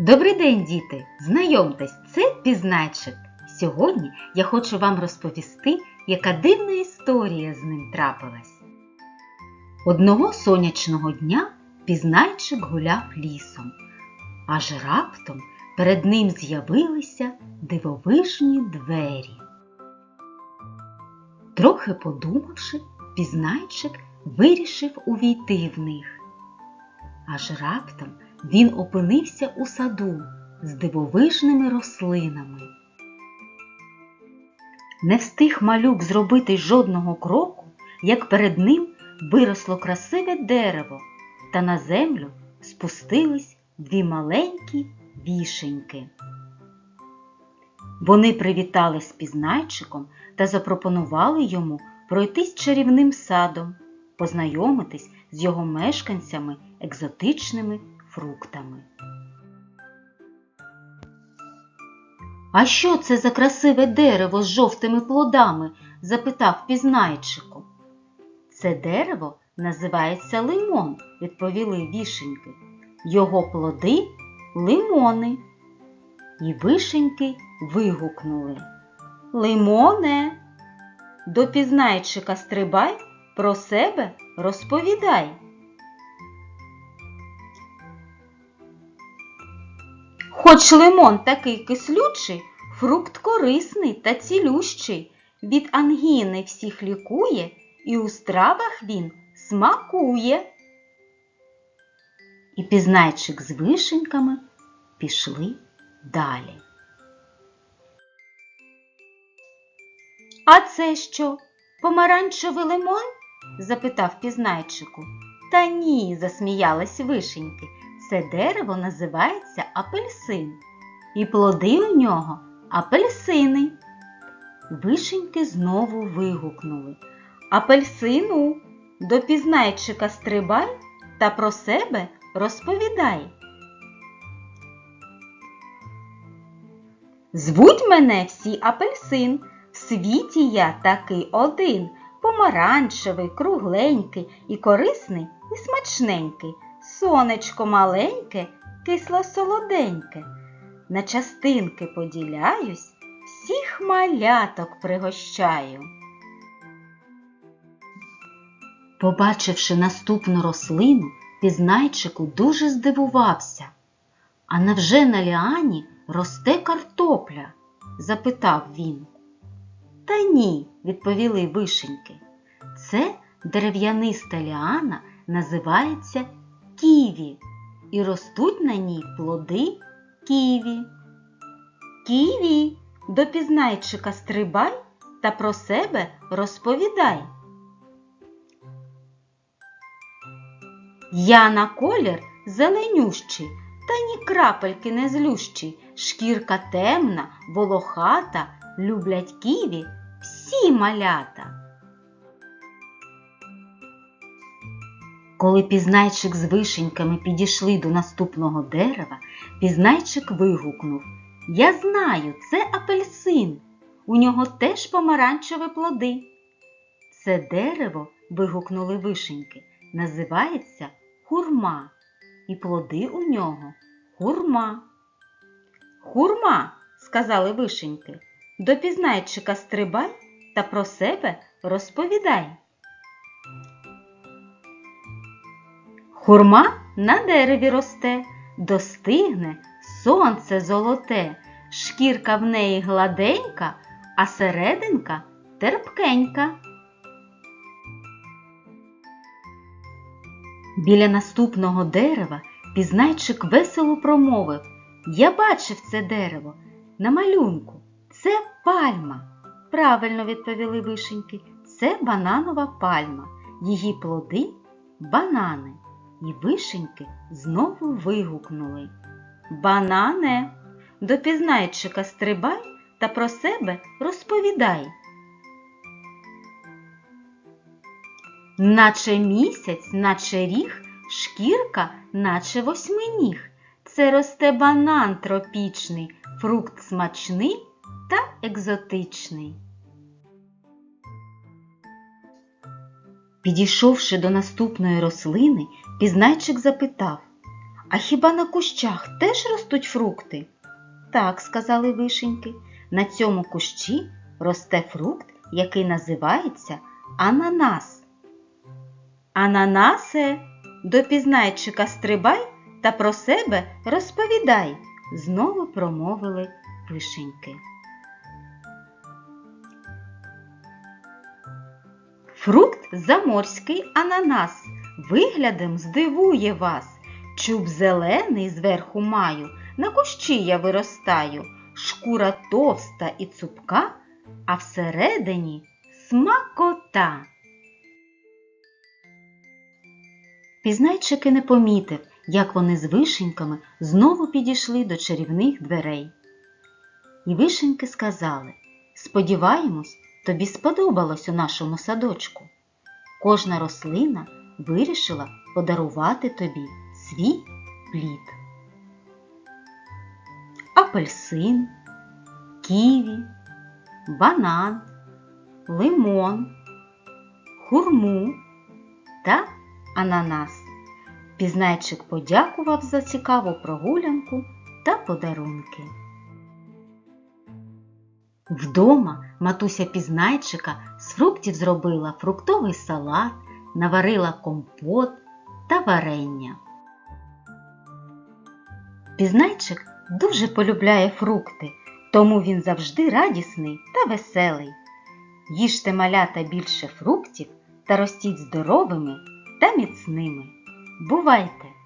Добрий день, діти! Знайомтесь, це пізнайчик. Сьогодні я хочу вам розповісти, яка дивна історія з ним трапилась. Одного сонячного дня пізнайчик гуляв лісом, аж раптом перед ним з'явилися дивовижні двері. Трохи подумавши, пізнайчик вирішив увійти в них. Аж раптом він опинився у саду з дивовижними рослинами. Не встиг малюк зробити жодного кроку, як перед ним виросло красиве дерево, та на землю спустились дві маленькі вішеньки. Вони привітали з пізнайчиком та запропонували йому пройтись чарівним садом, познайомитись з його мешканцями екзотичними фруктами. А що це за красиве дерево з жовтими плодами? запитав пізнайчику. Це дерево називається лимон, відповіли вішеньки. Його плоди лимони. І вишеньки вигукнули. Лимоне, до пізнайчика стрибай, про себе розповідай. Хоч лимон такий кислючий, фрукт корисний та цілющий, від ангіни всіх лікує, і у стравах він смакує. І пізнайчик з вишеньками пішли далі. А це що? Помаранчевий лимон? запитав пізнайчику. Та ні, засміялась вишеньки. Це дерево називається апельсин, і плоди у нього апельсини. Вишеньки знову вигукнули. Апельсину, до пізнайчика стрибай та про себе розповідай. Звуть мене всі апельсин, в світі я такий один, помаранчевий, кругленький і корисний, і смачненький сонечко маленьке, кисло-солоденьке. На частинки поділяюсь, всіх маляток пригощаю. Побачивши наступну рослину, пізнайчику дуже здивувався. А невже на ліані росте картопля? запитав він. Та ні, відповіли вишеньки. Це дерев'яниста ліана називається ківі і ростуть на ній плоди ківі. Ківі, до пізнайчика стрибай та про себе розповідай. Я на колір зеленющий, та ні крапельки не злющий, шкірка темна, волохата, люблять ківі всі малята. Коли пізнайчик з вишеньками підійшли до наступного дерева, пізнайчик вигукнув Я знаю, це апельсин. У нього теж помаранчеві плоди. Це дерево, вигукнули вишеньки, називається хурма, і плоди у нього хурма. Хурма, сказали вишеньки, до пізнайчика стрибай та про себе розповідай. Хурма на дереві росте, достигне сонце золоте, шкірка в неї гладенька, а серединка терпкенька. Біля наступного дерева пізнайчик весело промовив Я бачив це дерево на малюнку. Це пальма. Правильно відповіли вишеньки. Це бананова пальма. Її плоди банани. І вишеньки знову вигукнули Банане, до пізнайчика стрибай та про себе розповідай. Наче місяць, наче ріг, шкірка, наче восьминіг. Це росте банан тропічний, фрукт смачний та екзотичний. Підійшовши до наступної рослини, пізнайчик запитав А хіба на кущах теж ростуть фрукти? Так, сказали вишеньки. На цьому кущі росте фрукт, який називається ананас. Ананасе, до пізнайчика стрибай та про себе розповідай, знову промовили вишеньки. Фрукт заморський ананас виглядом здивує вас. Чуб зелений зверху маю, на кущі я виростаю, шкура товста і цупка, а всередині смакота. Пізнайчики не помітив, як вони з вишеньками знову підійшли до чарівних дверей. І вишеньки сказали Сподіваємось, тобі сподобалось у нашому садочку. Кожна рослина вирішила подарувати тобі свій плід. Апельсин, ківі, банан, лимон, хурму та ананас. Пізнайчик подякував за цікаву прогулянку та подарунки. Вдома матуся пізнайчика з фруктів зробила фруктовий салат, наварила компот та варення. Пізнайчик дуже полюбляє фрукти, тому він завжди радісний та веселий. Їжте малята більше фруктів та ростіть здоровими та міцними. Бувайте!